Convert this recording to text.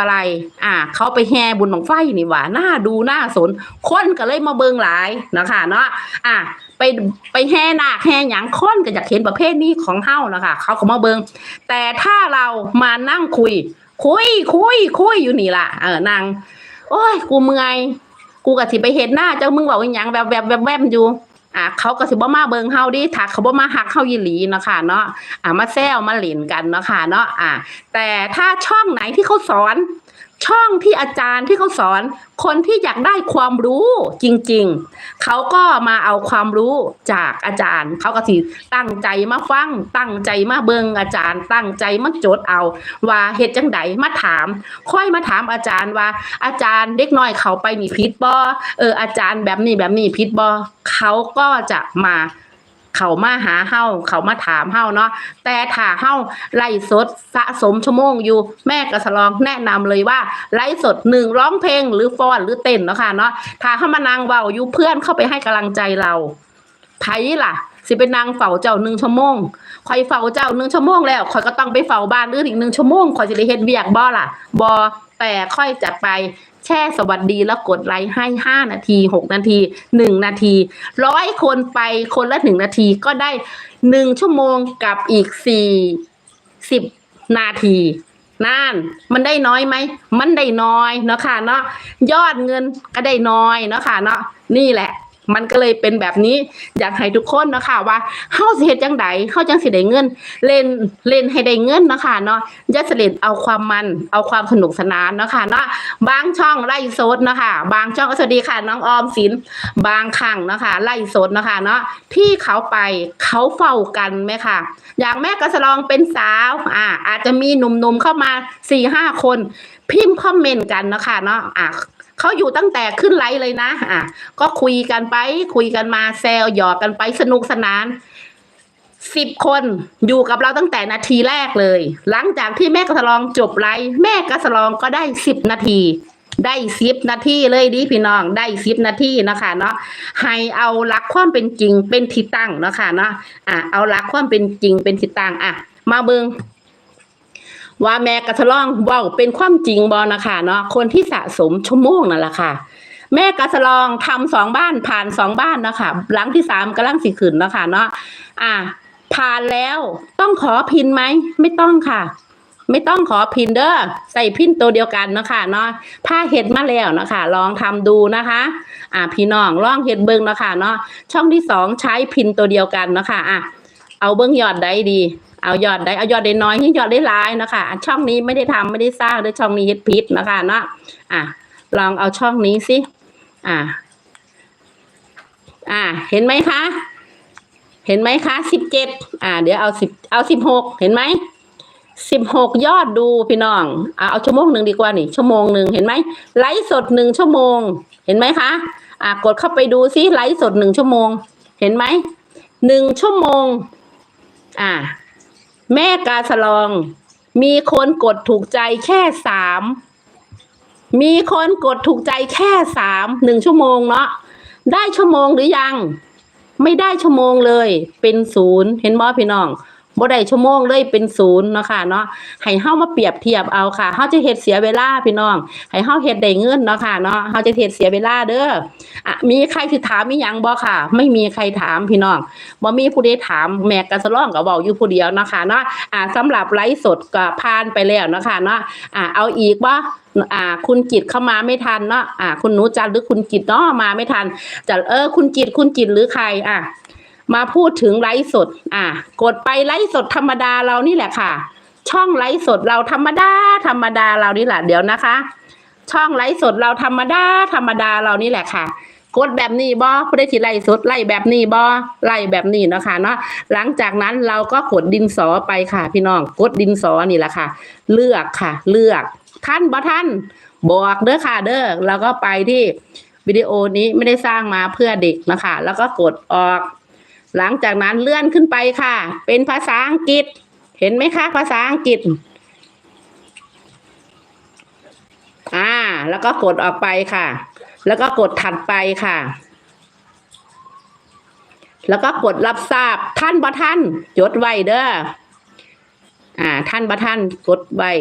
อะไร อ่า เขาไปแห่บุญบังไฟนี่หว่าหน่าดูหน่าสน คนก็เลยมาเบิงหลายนะคะเนาะ อ่า ไปไปแห่นาคแห่หยังคนก็อยากเห็นประเภทนี้ของเฮานะคะ เขาก็มาเบิง แต่ถ้าเรามานั่งคุย คุยคุยคุยอยู่นี่ล่ะ เออนาง โอ้ย กูเมื่อย กูก็สิไปเห็นหน้าเจ้ามึงบอกว่าหยังแบบแบบแบบแบบอยู่ อะเขาก็สิบ่มาเบิงเฮาดิถ้าเขาบ่มาหักเฮายีหลีเนาะค่ะเนาะอะมาแซวมาเล่นกันเนาะค่ะเนาะอะแต่ถ้าช่องไหนที่เขาสอน ช่องที่อาจารย์ที่เขาสอน คนที่อยากได้ความรู้จริง ๆ เขาก็มาเอาความรู้จากอาจารย์ เขาก็สิตั้งใจมาฟัง ตั้งใจมาเบิงอาจารย์ ตั้งใจมาโจดเอา ว่าเฮ็ดจังไดมาถาม ค่อยมาถามอาจารย์ว่า อาจารย์เด็กน้อยเขาไปนี่ผิดบ่เอออาจารย์แบบนี้แบบนี้ผิดบ่เขาก็จะมา เขามาหาเฮาเขามาถามเฮาเนาะแต่ถ้าเฮาไล่สดสะสมชั่วโมงอยู่แม่กระสลองแนะนำเลยว่าไล่สดหนึ่งร้องเพลงหรือฟ้อนหรือเต้นเนาะค่ะเนาะถ้าเขามานางเบาอยู่เพื่อนเข้าไปให้กำลังใจเราไผล่ะ สิเป็นนางเฝ้าเจ้าหนึ่งชั่วโมงคอยเฝ้าเจ้าหนึ่งชั่วโมงแล้วคอยก็ต้องไปเฝ้าบ้านอื่นอีกหนึ่งชั่วโมงคอยสิได้เฮ็ดเวียกบ่ล่ะบ่แต่ค่อยจัดไปแช่สวัสดีแล้วกดไลค์ให้ห้านาทีหกนาทีหนึ่งนาทีร้อยคนไปคนละหนึ่งนาทีก็ได้หนึ่งชั่วโมงกับอีกสี่สิบนาทีนั่นมันได้น้อยไหม มันได้น้อยเนาะค่ะเนาะยอดเงินก็ได้น้อยเนาะค่ะเนาะนี่แหละ มันก็เลยเป็นแบบนี้อยากให้ทุกคนเนาะค่ะว่าเฮาสิเฮ็ดจังใดเฮาจังสิได้เงิน เล่นเล่นให้ได้เงินเนาะค่ะเนาะอย่าสิเล่นเอาความมันเอาความสนุกสนานเนาะค่ะเนาะบางช่องไล่สดเนาะค่ะบางช่องก็สวัสดีค่ะ น้องออมสินบางครั้งเนาะคะไล่สดเนาะคะเนาะที่เขาไปเขาเฝ้ากันไหมค่ะ อย่างแม่กระสลองเป็นสาวอ่าอาจจะมีหนุ่มๆเข้ามาสี่ห้าคนพิมพ์คอมเมนต์กันนะคะเนาะอะเขาอยู่ตั้งแต่ขึ้นไลฟ์เลยนะ อะ ก็คุยกันไป คุยกันมาแซวหยอกกันไปสนุกสนานสิบคนอยู่กับเราตั้งแต่นาทีแรกเลย หลังจากที่แม่กระสลองจบไลฟ์แม่กระสลองก็ได้สิบนาที ได้สิบนาทีเลยดิพี่น้องได้สิบนาทีนะคะเนาะให้เอาหลักความเป็นจริงเป็นที่ตั้งนะคะเนาะอะเอาหลักความเป็นจริงเป็นที่ตั้งอะ มาเบิง ว่าแม่กระทะล่องว้าเป็นความจริงบอนะคะเนาะคนที่สะสมชั่วโมงนั่นแหละค่ะ แม่กระสลองทำสองบ้านผ่านสองบ้านนะคะหลังที่สามกำลังสิขึ้นนะคะเนาะอะผ่านแล้วต้องขอพินไหมไม่ต้องค่ะ ไม่ต้องขอพินเด้อใส่พินตัวเดียวกันนะคะเนาะถ้าเห็ดมาแล้วนะคะ ลองทำดูนะคะ อ่าพี่น้องลองเห็ดเบิ้งนะคะเนาะช่องที่สองใช้พินตัวเดียวกันนะคะอะเอาเบิ้งยอดได้ดี เอายอดได้เอายอดได้น้อยให้ยอดได้หลายนะคะอะช่องนี้ไม่ได้ทำไม่ได้สร้างด้วยช่องนี้เฮ็ดพิษนะคะเนาะอะลองเอาช่องนี้สิอะอะเห็นไหมคะเห็นไหมคะสิบเจ็ดอ่า เดี๋ยวเอาสิบเอาสิบหกเห็นไหมสิบหกยอดดูพี่น้องเอาเอาชั่วโมงหนึ่งดีกว่านี่ชั่วโมงหนึ่งเห็นไหมไลฟ์สดหนึ่งชั่วโมง เห็นไหมคะ อ่ากดเข้าไปดูซิไลฟ์สดหนึ่งชั่วโมง เห็นไหมหนึ่งชั่วโมง อ่า แม่กาสลอง มีคนกดถูกใจแค่สามมีคนกดถูกใจแค่สามหนึ่งชั่วโมงเนาะได้ชั่วโมงหรือยัง ไม่ได้ชั่วโมงเลย เป็นศูนย์เห็นบอพี่น้อง บ่ได้ชั่วโมงเลยเป็นศูนย์เนาะค่ะเนาะให้เฮามาเปรียบเทียบเอาค่ะเฮาจะเฮ็ดเสียเวลาพี่น้องให้เฮาเฮ็ดได้เงินเนาะค่ะเนาะเฮาจะเฮ็ดเสียเวลาเด้ออะมีใครสิถามมีหยังบ่ค่ะ ไม่มีใครถามพี่น้องบ่มีผู้ใดถามแม่กะสะร้องก็เว้าอยู่ผู้เดียวเนาะค่ะเนาะอ่าสำหรับไลฟ์สดก็ผ่านไปแล้วเนาะค่ะเนาะอ่าเอาอีกบ่อ่า คุณจิตเข้ามาไม่ทันเนาะอ่า คุณหนูจันหรือคุณจิตเนาะมาไม่ทันจะเออ คุณจิตคุณจิตหรือใครอะ มาพูดถึงไลฟ์สด อะ กดไปไลฟ์สดธรรมดาเรานี่แหละค่ะ ช่องไลฟ์สดเราธรรมดา ธรรมดาเรานี่แหละเดี๋ยวนะคะ ช่องไลฟ์สดเราธรรมดา ธรรมดาเรานี่แหละค่ะ กดแบบนี้บอผู้ได้ที่ไล่สดไล่แบบนี้บอไล่แบบนี้เนาะค่ะเนาะหลังจากนั้นเราก็กดดินสอไปค่ะ พี่น้องกดดินสอนี่แหละค่ะ เลือกค่ะ เลือกท่านบ่ท่านบอกเด้อค่ะเด้อแล้วก็ไปที่วิดีโอนี้ไม่ได้สร้างมาเพื่อเด็กนะคะ แล้วก็กดออก หลังจากนั้นเลื่อนขึ้นไปค่ะ เป็นภาษาอังกฤษ เห็นไหมคะภาษาอังกฤษ อ่า แล้วก็กดออกไปค่ะ แล้วก็กดถัดไปค่ะ แล้วก็กดรับทราบท่านบ่ท่านจดไว้เด้อ อ่า ท่านบ่ท่านกดไว้